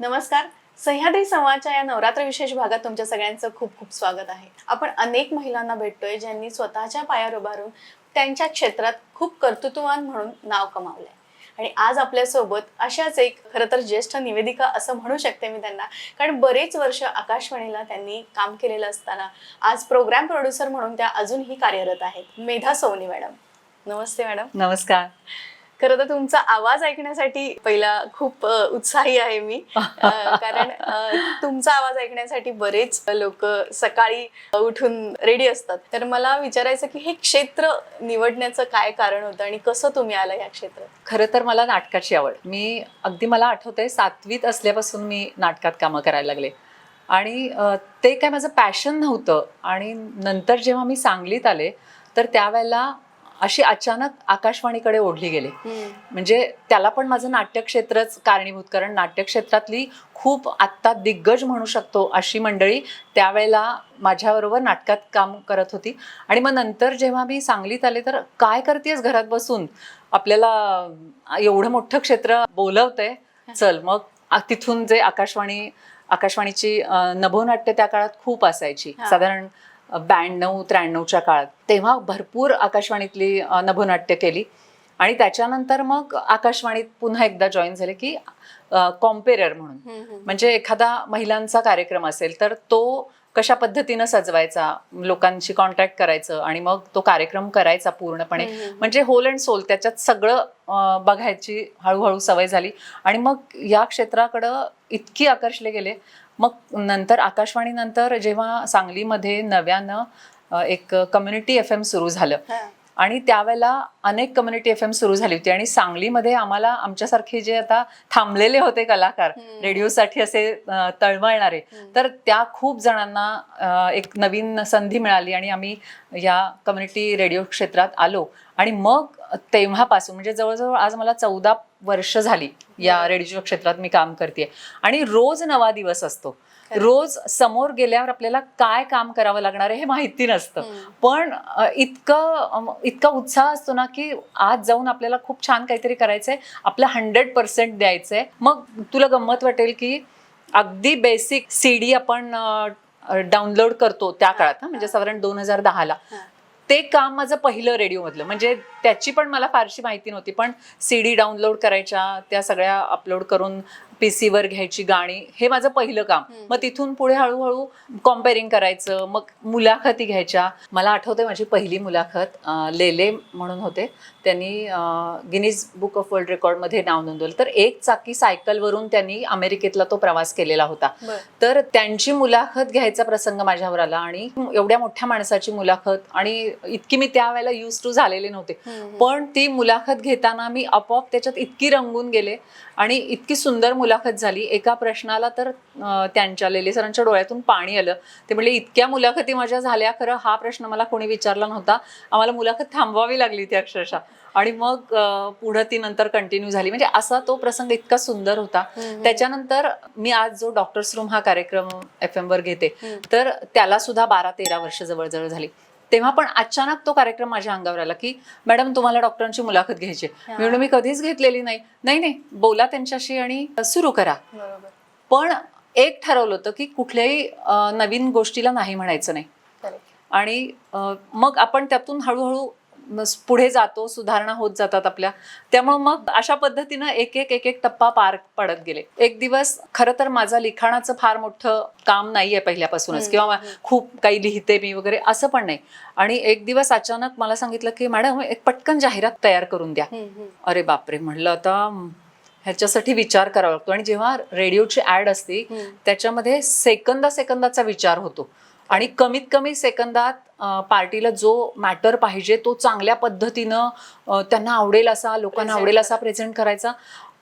नमस्कार. सह्याद्री समाजच्या या नवरात्र विशेष भागात तुमच्या सगळ्यांचं खूप खूप स्वागत आहे. आपण अनेक महिलांना भेटतोय ज्यांनी स्वतःच्या पायावर उभारून त्यांच्या क्षेत्रात खूप कर्तृत्ववान म्हणून नाव कमावलंय. आणि आज आपल्यासोबत अशाच एक खरं तर ज्येष्ठ निवेदिका असं म्हणू शकते मी त्यांना. कारण बरेच वर्ष आकाशवाणीला त्यांनी काम केलेलं असताना आज प्रोग्राम प्रोड्युसर म्हणून त्या अजूनही कार्यरत आहेत. मेधा सोनी मॅडम. नमस्ते मॅडम. नमस्कार. खरं तर तुमचा आवाज ऐकण्यासाठी पहिला खूप उत्साही आहे मी. कारण तुमचा आवाज ऐकण्यासाठी बरेच लोक सकाळी उठून रेडी असतात. तर मला विचारायचं की हे क्षेत्र निवडण्याचं काय कारण होतं आणि कसं तुम्ही आला या क्षेत्रात? खरं तर मला नाटकाची आवड. मी अगदी मला आठवतंय सातवीत असल्यापासून मी नाटकात कामं करायला लागले. आणि ते काय माझं पॅशन नव्हतं. आणि नंतर जेव्हा मी सांगलीत आले तर त्यावेळेला अशी अचानक आकाशवाणीकडे ओढली गेले. म्हणजे त्याला पण माझं नाट्यक्षेत्रच कारणीभूत कारण नाट्यक्षेत्रातली खूप आत्ता दिग्गज म्हणू शकतो अशी मंडळी त्यावेळेला माझ्याबरोबर नाटकात काम करत होती. आणि मग नंतर जेव्हा मी सांगलीत आले तर काय करतेस घरात बसून? आपल्याला एवढं मोठं क्षेत्र बोलवतंय. चल मग तिथून जे आकाशवाणी आकाशवाणीची नभोनाट्य त्या काळात खूप असायची. साधारण ब्याण्णव त्र्याण्णवच्या काळात. तेव्हा भरपूर आकाशवाणीतली नभोनाट्य केली. आणि त्याच्यानंतर मग आकाशवाणीत पुन्हा एकदा जॉईन झाले की कॉम्पेरर म्हणून. म्हणजे एखादा महिलांचा कार्यक्रम असेल तर तो कशा पद्धतीनं सजवायचा लोकांशी कॉन्टॅक्ट करायचं आणि मग तो कार्यक्रम करायचा पूर्णपणे. म्हणजे होल अँड सोल त्याच्यात सगळं बघायची हळूहळू सवय झाली. आणि मग या क्षेत्राकडं इतकी आकर्षले गेले मग नंतर आकाशवाणी नंतर जेव्हा सांगलीमध्ये नव्यानं एक कम्युनिटी एफ एम सुरू झालं आणि त्यावेळेला अनेक कम्युनिटी एफ एम सुरू झाली होती आणि सांगलीमध्ये आम्हाला आमच्यासारखे जे आता थांबलेले होते कलाकार. रेडिओसाठी असे तळमळणारे तर त्या खूप जणांना एक नवीन संधी मिळाली आणि आम्ही या कम्युनिटी रेडिओ क्षेत्रात आलो. आणि मग तेव्हापासून म्हणजे जवळजवळ आज मला चौदा वर्ष झाली या. रेडिओ क्षेत्रात मी काम करते आणि रोज नवा दिवस असतो. रोज समोर गेल्यावर आपल्याला काय काम करावं लागणार आहे हे माहिती नसतं. पण इतकं इतका उत्साह असतो ना की आज जाऊन आपल्याला खूप छान काहीतरी करायचंय आपलं हंड्रेड पर्सेंट द्यायचंय. मग तुला गंमत वाटेल की अगदी बेसिक सी डी आपण डाउनलोड करतो त्या काळात म्हणजे साधारण दोन हजार दहाला. ते काम माझं पहिलं रेडिओमधलं. म्हणजे त्याची पण मला फारशी माहिती नव्हती पण सी डी डाउनलोड करायच्या त्या सगळ्या अपलोड करून पी सीवर घ्यायची गाणी हे माझं पहिलं काम. मग तिथून पुढे हळूहळू कॉम्पेअरिंग करायचं मग मुलाखती घ्यायच्या मला आठवते माझी पहिली मुलाखत लेले म्हणून होते त्यांनी गिनीज बुक ऑफ वर्ल्ड रेकॉर्डमध्ये नाव नोंदवलं तर एक चाकी सायकलवरून त्यांनी अमेरिकेतला तो प्रवास केलेला होता. तर त्यांची मुलाखत घ्यायचा प्रसंग माझ्यावर आला आणि एवढ्या मोठ्या माणसाची मुलाखत आणि इतकी मी त्यावेळेला यूज टू झालेले नव्हते. पण ती मुलाखत घेताना मी आपोआप त्याच्यात इतकी रंगून गेले आणि इतकी सुंदर मुलाखत झाली. एका प्रश्नाला तर त्यांच्या लेले सरांच्या डोळ्यातून पाणी आलं. ते म्हणले इतक्या मुलाखती माझ्या झाल्या खरं हा प्रश्न मला कोणी विचारला नव्हता. आम्हाला मुलाखत थांबवावी लागली ती अक्षरशः. आणि मग पुढं ती नंतर कंटिन्यू झाली. म्हणजे असा तो प्रसंग इतका सुंदर होता. त्याच्यानंतर मी आज जो डॉक्टर्स रूम हा कार्यक्रम एफ वर घेते. तर त्याला सुद्धा बारा तेरा वर्ष जवळजवळ झाली. तेव्हा पण अचानक तो कार्यक्रम माझ्या अंगावर आला की मॅडम तुम्हाला डॉक्टरांची मुलाखत घ्यायची आहे." मी कधीच घेतलेली नाही नाही नाही बोला त्यांच्याशी आणि सुरू करा पण एक ठरवलं होतं की कुठल्याही नवीन गोष्टीला नाही म्हणायचं नाही. आणि मग आपण त्यातून हळूहळू पुढे जातो सुधारणा होत जातात आपल्या. त्यामुळे मग अशा पद्धतीनं एक एक एक एक टप्पा पार पडत गेले. एक दिवस खरं तर माझं लिखाणाचं फार मोठं काम नाहीये पहिल्यापासूनच किंवा. खूप काही लिहिते मी वगैरे असं पण नाही. आणि एक दिवस अचानक मला सांगितलं की मॅडम एक पटकन जाहिरात तयार करून द्या. अरे बापरे! म्हणलं आता ह्याच्यासाठी विचार करावा लागतो. आणि जेव्हा रेडिओची ऍड असते. त्याच्यामध्ये सेकंदा सेकंदाचा विचार होतो. आणि कमीत कमी सेकंदात पार्टीला जो मॅटर पाहिजे तो चांगल्या पद्धतीनं त्यांना आवडेल असा लोकांना आवडेल असा प्रेझेंट करायचा.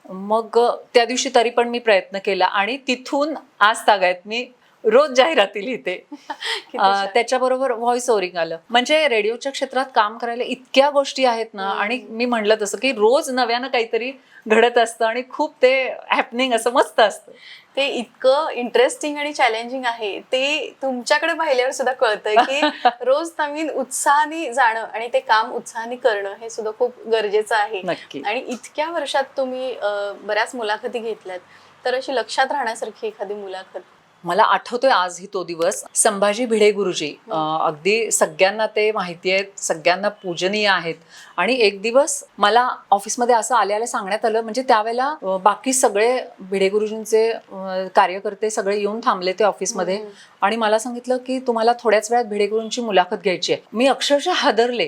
मग त्या दिवशी तरी पण मी प्रयत्न केला आणि तिथून आज तागायत मी रोज जाहिराती लिहिते. त्याच्याबरोबर व्हॉइस ओव्हरिंग आलं. म्हणजे रेडिओच्या क्षेत्रात काम करायला इतक्या गोष्टी आहेत ना. आणि मी म्हणलं तसं की रोज नव्यानं काहीतरी घडत असतं आणि खूप ते हॅपनिंग असं मस्त असतं. ते इतकं इंटरेस्टिंग आणि चॅलेंजिंग आहे ते तुमच्याकडे पाहिल्यावर सुद्धा कळतंय की रोज नवीन उत्साहाने जाणं आणि ते काम उत्साहाने करणं हे सुद्धा खूप गरजेचं आहे. आणि इतक्या वर्षात तुम्ही बऱ्याच मुलाखती घेतल्यात. तर अशी लक्षात राहण्यासारखी एखादी मुलाखत मला आठवतोय आज ही तो दिवस. संभाजी भिडे गुरुजी अगदी सगळ्यांना ते माहिती आहेत सगळ्यांना पूजनीय आहेत. आणि एक दिवस मला ऑफिसमध्ये असं आल्याला सांगण्यात आलं म्हणजे त्यावेळेला बाकी सगळे भिडे गुरुजींचे कार्यकर्ते सगळे येऊन थांबले ते ऑफिसमध्ये. आणि मला सांगितलं की तुम्हाला थोड्याच वेळात भिडे गुरुंची मुलाखत घ्यायची आहे. मी अक्षरशः हादरले.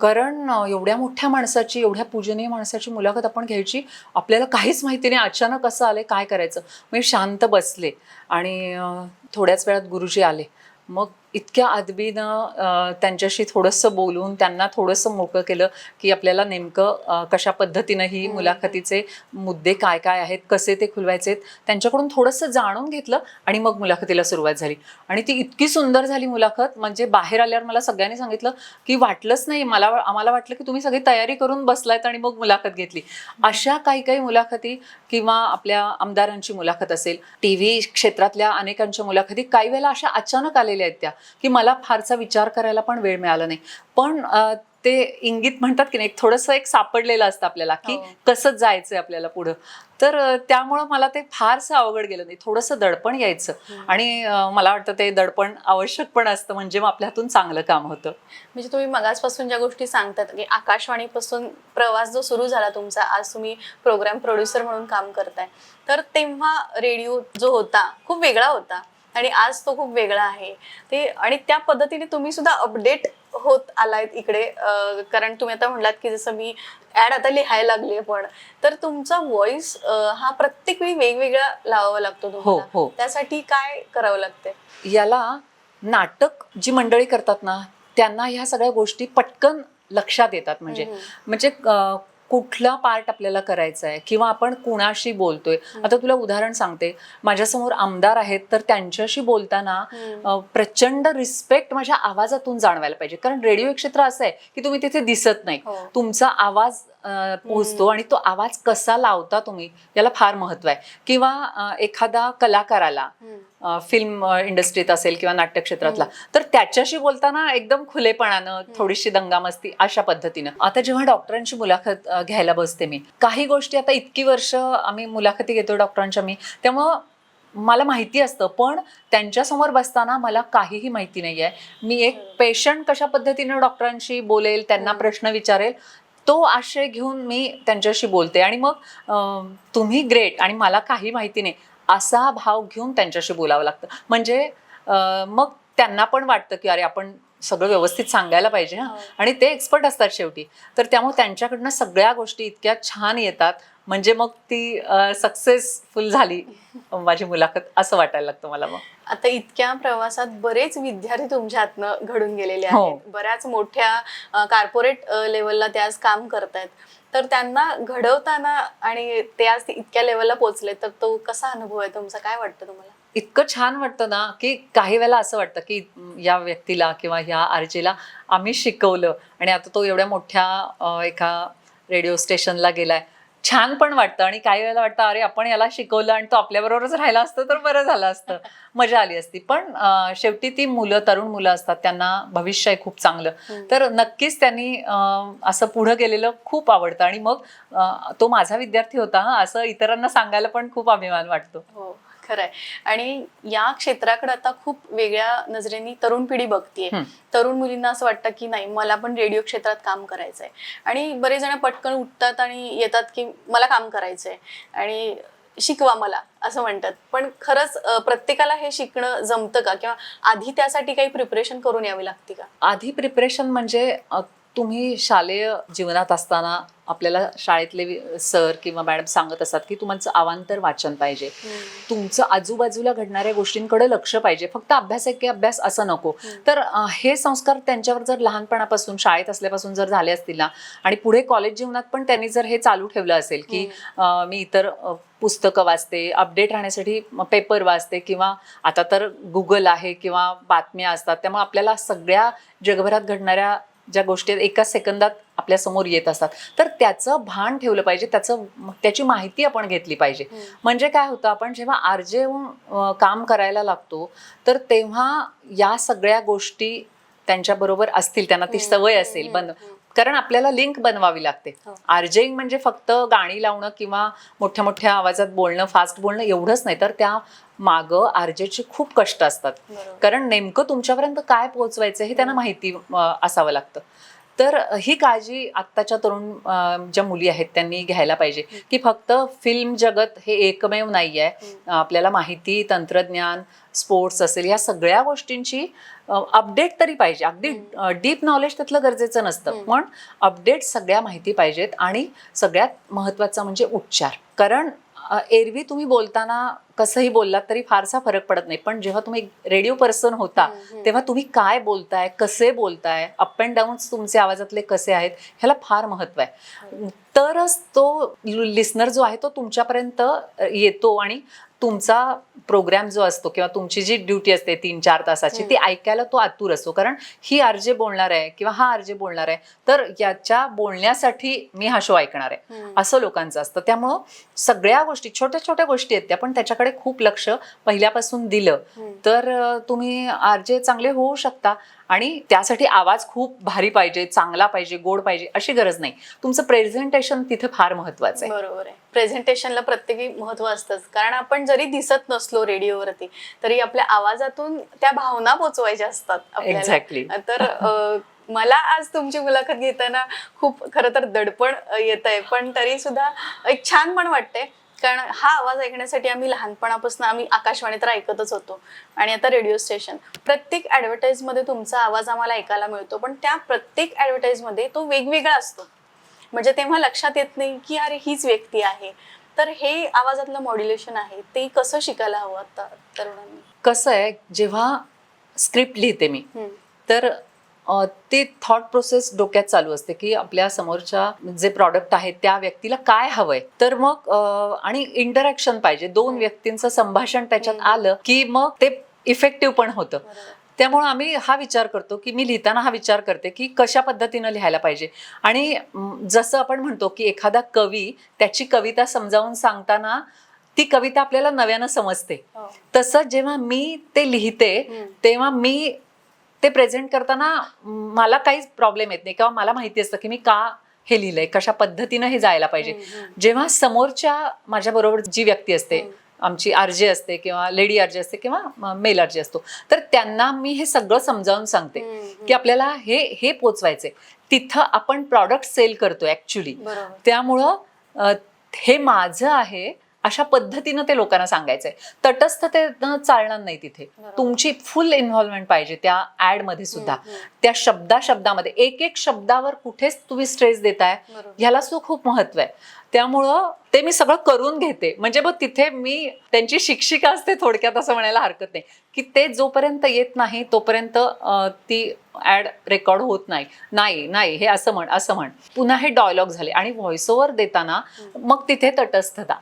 कारण एवढ्या मोठ्या माणसाची एवढ्या पूजनीय माणसाची मुलाखत आपण घ्यायची आपल्याला काहीच माहिती नाही अचानक असं आले काय करायचं? मी शांत बसले. आणि थोड्याच वेळात गुरुजी आले. मग इतक्या अदबीनं अं, त्यांच्याशी थोडंसं बोलून त्यांना थोडंसं मोकळं केलं की आपल्याला नेमकं कशा पद्धतीनं ही मुलाखतीचे मुद्दे काय काय आहेत कसे ते खुलवायचे त्यांच्याकडून थोडंसं जाणून घेतलं आणि मग मुलाखतीला सुरुवात झाली. आणि ती इतकी सुंदर झाली मुलाखत म्हणजे बाहेर आल्यावर मला सगळ्यांनी सांगितलं की वाटलंच नाही मला आम्हाला वाटलं की तुम्ही सगळी तयारी करून बसलायत आणि मग मुलाखत घेतली. अशा काही काही मुलाखती किंवा आपल्या आमदारांची मुलाखत असेल टी व्ही क्षेत्रातल्या अनेकांच्या मुलाखती काही वेळेला अशा अचानक आलेल्या आहेत त्या. की मला फारसा विचार करायला पण वेळ मिळाला नाही. पण ते इंगित म्हणतात की नाही एक थोडंसं एक सापडलेलं असतं आपल्याला की हो. कसं जायचंय आपल्याला पुढं. तर त्यामुळं मला ते फारसं अवघड गेलं नाही. थोडंसं दडपण यायचं. आणि अं, मला वाटतं ते दडपण आवश्यक पण असतं म्हणजे मग आपल्या हातून चांगलं काम होतं. म्हणजे तुम्ही मगाचपासून ज्या गोष्टी सांगतात की आकाशवाणीपासून प्रवास जो सुरू झाला तुमचा आज तुम्ही प्रोग्राम प्रोड्युसर म्हणून काम करताय तर तेव्हा रेडिओ जो होता खूप वेगळा होता. आणि आज तो खूप वेगळा आहे. ते आणि त्या पद्धतीने तुम्ही सुद्धा अपडेट होत आलायत इकडे कारण तुम्ही आता म्हणलात की जसं मी ऍड आता लिहायला लागली पण. तर तुमचा व्हॉइस हा प्रत्येक वेळी वेगवेगळा लावावा लागतो हो, हो. त्यासाठी काय करावं लागतंय? याला नाटक जी मंडळी करतात ना त्यांना ह्या सगळ्या गोष्टी पटकन लक्षात येतात. म्हणजे. म्हणजे कुठला पार्ट आपल्याला करायचा आहे किंवा आपण कुणाशी बोलतोय? आता तुला उदाहरण सांगते. माझ्यासमोर आमदार आहेत तर त्यांच्याशी बोलताना प्रचंड रिस्पेक्ट माझ्या आवाजातून जाणवायला पाहिजे. कारण रेडिओ क्षेत्र असं आहे की तुम्ही तिथे दिसत नाही. हो. तुमचा आवाज पोहोचतो आणि तो आवाज कसा लावता तुम्ही याला फार महत्त्व आहे. किंवा एखादा कलाकाराला. फिल्म इंडस्ट्रीत असेल किंवा नाट्य क्षेत्रातला तर त्याच्याशी बोलताना एकदम खुलेपणानं थोडीशी दंगामस्ती अशा पद्धतीनं. आता जेव्हा डॉक्टरांची मुलाखत घ्यायला बसते मी काही गोष्टी आता इतकी वर्ष आम्ही मुलाखती घेतो डॉक्टरांच्या मी त्यामुळं मला माहिती असतं पण त्यांच्यासमोर बसताना मला काहीही माहिती नाही आहे मी एक पेशंट कशा पद्धतीनं डॉक्टरांशी बोलेल त्यांना प्रश्न विचारेल तो आशय घेऊन मी त्यांच्याशी बोलते आणि मग तुम्ही ग्रेट आणि मला काही माहिती नाही असा भाव घेऊन त्यांच्याशी बोलावं लागतं. म्हणजे मग त्यांना पण वाटतं की अरे आपण सगळं व्यवस्थित सांगायला पाहिजे हा. हो. आणि ते एक्सपर्ट असतात शेवटी. तर त्यामुळे त्यांच्याकडनं सगळ्या गोष्टी इतक्या छान येतात. म्हणजे मग ती सक्सेसफुल झाली माझी मुलाखत असं वाटायला लागतं मला मग. आता इतक्या प्रवासात बरेच विद्यार्थी तुमच्या हातनं घडून गेलेले हो. आहेत. बऱ्याच मोठ्या कॉर्पोरेट लेवलला ते आज काम करतायत. तर त्यांना घडवताना आणि ते आज इतक्या लेवलला पोहोचले तर तो कसा अनुभव आहे तुमचा? काय वाटतं तुम्हाला? इतकं छान वाटतं ना की काही वेळेला असं वाटतं की या व्यक्तीला किंवा ह्या आरजेला आम्ही शिकवलं आणि आता तो एवढ्या मोठ्या एका रेडिओ स्टेशनला गेलाय. छान पण वाटतं आणि काही वेळेला वाटतं अरे आपण याला शिकवलं आणि तो आपल्याबरोबरच राहिला असतं तर बरं झालं असतं. मजा आली असती. पण शेवटी ती मुलं तरुण मुलं असतात त्यांना भविष्य आहे खूप चांगलं. हम्म. तर नक्कीच त्यांनी असं पुढं गेलेलं खूप आवडतं आणि मग तो माझा विद्यार्थी होता हा असं इतरांना सांगायला पण खूप अभिमान वाटतो. हो. खरंय. आणि या क्षेत्राकडे आता खूप वेगळ्या नजरेने तरुण पिढी बघतीये. तरुण मुलींना असं वाटतं की नाही मला पण रेडिओ क्षेत्रात काम करायचंय. आणि बरेच जण पटकन उठतात आणि येतात की मला काम करायचंय आणि शिकवा मला असं म्हणतात. पण खरंच प्रत्येकाला हे शिकणं जमतं का? किंवा आधी त्यासाठी काही प्रिपरेशन करून यावी लागते का? आधी प्रिपरेशन म्हणजे तुम्ही शालेय जीवनात असताना आपल्याला शाळेतले सर किंवा मॅडम सांगत असतात की तुमचं अवांतर वाचन पाहिजे. तुमचं आजूबाजूला घडणाऱ्या गोष्टींकडे लक्ष पाहिजे. फक्त अभ्यास आहे की अभ्यास असं नको. तर हे संस्कार त्यांच्यावर जर लहानपणापासून शाळेत असल्यापासून जर झाले असतील ना आणि पुढे कॉलेज जीवनात पण त्यांनी जर हे चालू ठेवलं असेल की मी इतर पुस्तकं वाचते अपडेट राहण्यासाठी पेपर वाचते किंवा आता तर गुगल आहे किंवा बातम्या असतात त्यामुळे आपल्याला सगळ्या जगभरात घडणाऱ्या ज्या गोष्टी आहेत, एका सेकंदात आपल्यासमोर येत असतात. तर त्याचं भान ठेवलं पाहिजे त्याचं त्याची माहिती आपण घेतली पाहिजे. म्हणजे काय होतं आपण जेव्हा आरजे काम करायला लागतो तर तेव्हा या सगळ्या गोष्टी त्यांच्याबरोबर असतील त्यांना ती सवय असेल बंद. कारण आपल्याला लिंक बनवावी लागते. हो. आर्जेईंग म्हणजे फक्त गाणी लावणं किंवा मोठ्या मोठ्या आवाजात बोलणं फास्ट बोलणं एवढंच नाही तर त्या मागं आरजेचे खूप कष्ट असतात. कारण नेमकं तुमच्यापर्यंत काय पोहोचवायचं हे त्यांना माहिती अं, असावं लागतं. तर ही काळजी आत्ताच्या तरुण ज्या मुली आहेत त्यांनी घ्यायला पाहिजे. की फक्त फिल्म जगत हे एकमेव नाही आहे आपल्याला माहिती तंत्रज्ञान स्पोर्ट्स असेल या सगळ्या गोष्टींची अपडेट तरी पाहिजे. अगदी डीप नॉलेज त्यातलं गरजेचं नसतं. पण अपडेट सगळ्या माहिती पाहिजेत आणि सगळ्यात महत्त्वाचं म्हणजे उच्चार. कारण एरवी तुम्ही बोलताना कसंही बोललात तरी फारसा फरक पडत नाही. पण जेव्हा तुम्ही रेडिओ पर्सन होता. तेव्हा तुम्ही काय बोलताय कसे बोलताय अप अँड डाऊन तुमचे आवाजातले कसे आहेत ह्याला फार महत्त्व आहे. तरच तो लिस्नर जो आहे तो तुमच्यापर्यंत येतो आणि तुमचा प्रोग्राम जो असतो किंवा तुमची जी ड्युटी असते तीन चार तासाची ती ऐकायला तो आतुर असतो. कारण ही आरजे बोलणार आहे किंवा हा आरजे बोलणार आहे तर याच्या बोलण्यासाठी मी हा शो ऐकणार आहे. असं लोकांचं असतं. त्यामुळं सगळ्या गोष्टी छोट्या छोट्या गोष्टी आहेत त्या पण त्याच्याकडे खूप लक्ष पहिल्यापासून दिलं. तर तुम्ही आरजे चांगले होऊ शकता. आणि त्यासाठी आवाज खूप भारी पाहिजे चांगला पाहिजे गोड पाहिजे अशी गरज नाही. तुमचं प्रेझेंटेशन तिथे फार महत्वाचं आहे. बरोबर आहे. प्रेझेंटेशनला प्रत्येकी महत्त्व असतंच. कारण आपण जरी दिसत नसलो रेडिओवरती तरी आपल्या आवाजातून त्या भावना पोचवायच्या असतात. Exactly. तर मला आज तुमची मुलाखत घेताना खूप खरं तर दडपण येत आहे पण तरी सुद्धा एक छान पण वाटते कारण हा आवाज ऐकण्यासाठी आम्ही लहानपणापासून आम्ही आकाशवाणी तर ऐकतच होतो. आणि आता रेडिओ स्टेशन. प्रत्येक ॲडव्हर्टाईजमध्ये तुमचा आवाज आम्हाला ऐकायला मिळतो पण त्या प्रत्येक ॲडव्हर्टाईजमध्ये तो वेगवेगळा असतो. म्हणजे तेव्हा लक्षात येत नाही की अरे हीच व्यक्ती आहे. तर हे आवाजातलं मॉड्युलेशन आहे ते कसं शिकायला हवं आता तरुणांनी? कसं आहे जेव्हा स्क्रिप्ट लिहिते मी. तर ते थॉट प्रोसेस डोक्यात चालू असते की आपल्या समोरच्या जे प्रॉडक्ट आहे त्या व्यक्तीला काय हवंय तर मग आणि इंटरॅक्शन पाहिजे दोन व्यक्तींचं संभाषण त्याच्यात हम्म. आलं की मग ते इफेक्टिव्ह पण होतं. त्यामुळे आम्ही हा विचार करतो की मी लिहिताना हा विचार करते की कशा पद्धतीनं लिहायला पाहिजे आणि जसं आपण म्हणतो की एखादा कवी त्याची कविता समजावून सांगताना ती कविता आपल्याला नव्यानं समजते हो. तसं जेव्हा मी ते लिहिते. तेव्हा मी ते प्रेझेंट करताना मला काहीच प्रॉब्लेम येत नाही किंवा मला माहिती असतं की मी का हे लिहिलंय कशा पद्धतीनं हे जायला पाहिजे. जेव्हा समोरच्या माझ्या बरोबर जी व्यक्ती असते. आमची आरजे असते किंवा लेडी आरजे असते किंवा मेल आरजे असतो तर त्यांना मी हे सगळं समजावून सांगते. की आपल्याला हे हे पोचवायचंय तिथं आपण प्रॉडक्ट सेल करतो ऍक्च्युली त्यामुळं हे माझं आहे अशा पद्धतीनं ते लोकांना सांगायचंय. तटस्थतेनं चालणार नाही तिथे. तुमची फुल इन्व्हॉल्वमेंट पाहिजे त्या ऍडमध्ये सुद्धा. त्या शब्दा शब्दामध्ये एक एक शब्दावर कुठेच तुम्ही स्ट्रेस देताय. ह्याला सुद्धा खूप महत्त्व आहे. त्यामुळं ते मी सगळं करून घेते. म्हणजे मग तिथे मी त्यांची शिक्षिका असते थोडक्यात असं म्हणायला हरकत नाही. की ते जोपर्यंत येत नाही तोपर्यंत ती ऍड रेकॉर्ड होत नाही. नाही नाही हे असं म्हण असं म्हण. पुन्हा हे डायलॉग झाले. आणि व्हॉइस ओव्हर देताना मग तिथे तटस्थता.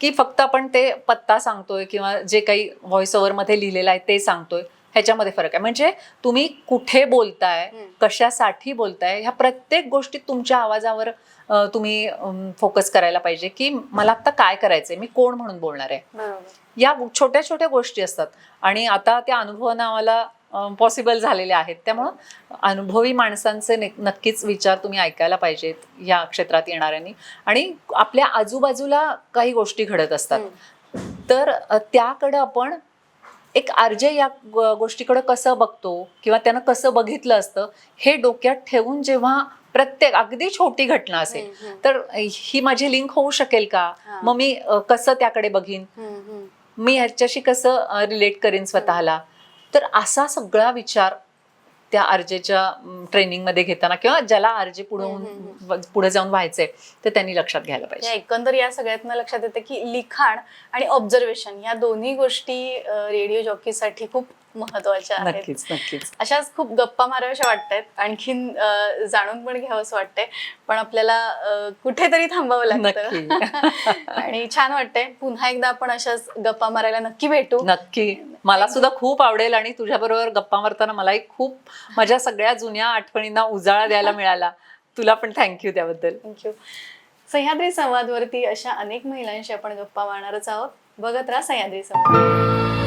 की फक्त आपण ते पत्ता सांगतोय किंवा जे काही व्हॉइसमध्ये लिहिलेलं आहे ते सांगतोय ह्याच्यामध्ये फरक आहे. म्हणजे तुम्ही कुठे बोलताय. कशासाठी बोलताय ह्या प्रत्येक गोष्टीत तुमच्या आवाजावर तुम्ही फोकस करायला पाहिजे की मला आता काय करायचंय मी कोण म्हणून बोलणार आहे? या छोट्या छोट्या गोष्टी असतात. आणि आता त्या अनुभवानं आम्हाला पॉसिबल झालेले आहेत त्यामुळं अनुभवी माणसांचे नक्कीच विचार तुम्ही ऐकायला पाहिजेत या क्षेत्रात येणाऱ्यांनी आणि आपल्या आजूबाजूला काही गोष्टी घडत असतात. तर त्याकडं आपण एक आरजे या गोष्टीकडं कसं बघतो किंवा त्यानं कसं बघितलं असतं हे डोक्यात ठेवून जेव्हा प्रत्येक अगदी छोटी घटना असेल. तर ही माझी लिंक होऊ शकेल का. मग मी कसं त्याकडे बघीन. मी ह्याच्याशी कसं रिलेट करीन स्वतःला तर असा सगळा विचार त्या आरजेच्या ट्रेनिंगमध्ये घेताना किंवा ज्याला आरजे पुढे पुढे जाऊन व्हायचंय तर त्यांनी लक्षात घ्यायला पाहिजे. एकंदर या सगळ्यातनं लक्षात येतं की लिखाण आणि ऑब्झर्वेशन या दोन्ही गोष्टी रेडिओ जॉकीसाठी खूप महत्त्वाच्या आहेत. नक्कीच नक्कीच. अशाच खूप गप्पा माराव्याशा वाटतायत. आणखीन अं, जाणून पण घ्यावं असं वाटतंय. पण आपल्याला अं, कुठेतरी थांबावं लागतं. नक्की. आणि छान वाटतंय. पुन्हा एकदा आपण अशाच गप्पा मारायला नक्की भेटू. नक्की. मला सुद्धा खूप आवडेल आणि तुझ्या बरोबर गप्पा मारताना मलाही खूप माझ्या सगळ्या जुन्या आठवणींना उजाळा द्यायला मिळाला. तुला पण थँक्यू त्याबद्दल. थँक्यू सह्याद्री संवादवरती अशा अनेक महिलांशी आपण गप्पा मारणारच आहोत. बघत राहा सह्याद्री संवाद.